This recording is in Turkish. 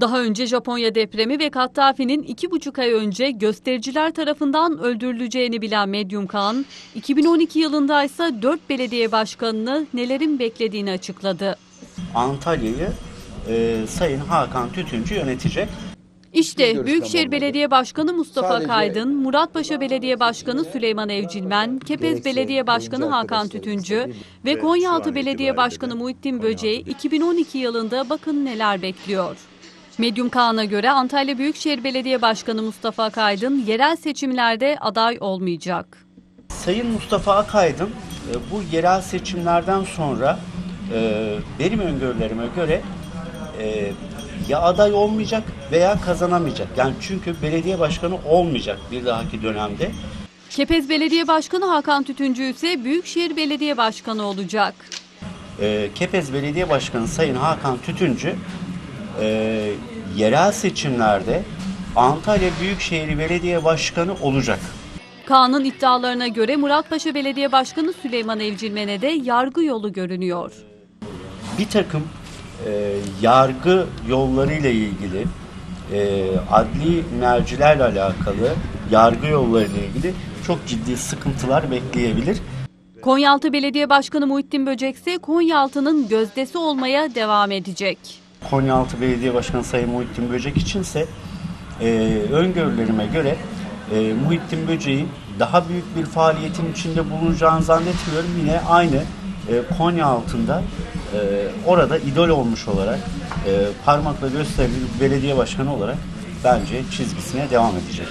Daha önce Japonya depremi ve Kattafi'nin iki buçuk ay önce göstericiler tarafından öldürüleceğini bilen Medyum Kaan, 2012 yılında ise 4 belediye başkanını nelerin beklediğini açıkladı. Antalya'yı e, Sayın Hakan Tütüncü yönetecek. İşte Büyükşehir. Belediye Başkanı Mustafa Sadece- Kaydın, Muratpaşa Belediye Başkanı Süleyman Evcilmen, Kepez Belediye Başkanı Hakan Tütüncü ve Konyaaltı Belediye Başkanı Muhittin Böceği 2012 yılında bakın neler bekliyor. Medyum Kaan'a göre Antalya Büyükşehir Belediye Başkanı Mustafa Kaydın yerel seçimlerde aday olmayacak. Sayın Mustafa Akaydın e, bu yerel seçimlerden sonra e, benim öngörülerime göre e, ya aday olmayacak veya kazanamayacak. Yani çünkü belediye başkanı olmayacak bir dahaki dönemde. Kepez Belediye Başkanı Hakan Tütüncü ise Büyükşehir Belediye Başkanı olacak. Kepez Belediye Başkanı Sayın Hakan Tütüncü e, yerel seçimlerde Antalya Büyükşehir Belediye Başkanı olacak. Kaan'ın iddialarına göre Muratpaşa Belediye Başkanı Süleyman Evcilmen'e de yargı yolu görünüyor. bir takım e, yargı yollarıyla ilgili e, adli mercilerle alakalı yargı yollarıyla ilgili çok ciddi sıkıntılar bekleyebilir. Konyaaltı Belediye Başkanı Muhittin Böcek ise Konyaaltı'nın gözdesi olmaya devam edecek. Konyaaltı Belediye Başkanı Sayın Muhittin Böcek içinse e, öngörülerime göre e, Muhittin Böcek'in daha büyük bir faaliyetin içinde bulunacağını zannetmiyorum. Yine aynı e, Konya altında e, orada idol olmuş olarak e, parmakla gösterilir belediye başkanı olarak bence çizgisine devam edecek.